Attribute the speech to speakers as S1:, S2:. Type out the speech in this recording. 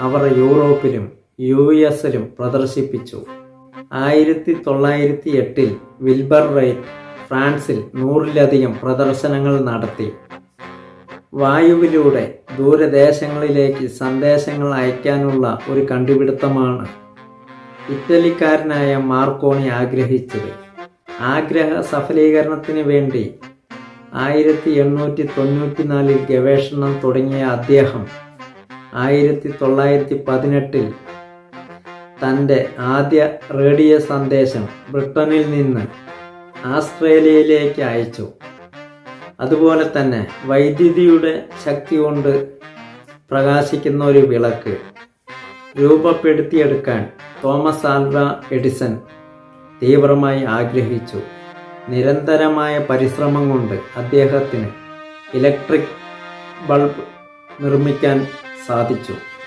S1: അവർ യൂറോപ്പിലും യു എസിലും പ്രദർശിപ്പിച്ചു. ആയിരത്തി തൊള്ളായിരത്തി എട്ടിൽ വിൽബർ റൈറ്റ് ഫ്രാൻസിൽ നൂറിലധികം പ്രദർശനങ്ങൾ നടത്തി. വായുവിലൂടെ ദൂരദേശങ്ങളിലേക്ക് സന്ദേശങ്ങൾ അയക്കാനുള്ള ഒരു കണ്ടുപിടുത്തമാണ് ഇറ്റലിക്കാരനായ മാർക്കോണി ആഗ്രഹിച്ചത്. ആഗ്രഹ സഫലീകരണത്തിന് വേണ്ടി ആയിരത്തി എണ്ണൂറ്റി തൊണ്ണൂറ്റിനാലിൽ ഗവേഷണം തുടങ്ങിയ അദ്ദേഹം ആയിരത്തി തൊള്ളായിരത്തി പതിനെട്ടിൽ തന്റെ ആദ്യ റേഡിയോ സന്ദേശം ബ്രിട്ടനിൽ നിന്ന് ആസ്ട്രേലിയയിലേക്ക് അയച്ചു. അതുപോലെ തന്നെ വൈദ്യുതിയുടെ ശക്തി കൊണ്ട് പ്രകാശിക്കുന്ന ഒരു വിളക്ക് രൂപപ്പെടുത്തിയെടുക്കാൻ തോമസ് ആൽവ എഡിസൺ തീവ്രമായി ആഗ്രഹിച്ചു. നിരന്തരമായ പരിശ്രമം കൊണ്ട് അദ്ദേഹത്തിന് ഇലക്ട്രിക് ബൾബ് നിർമ്മിക്കാൻ സാധിച്ചു.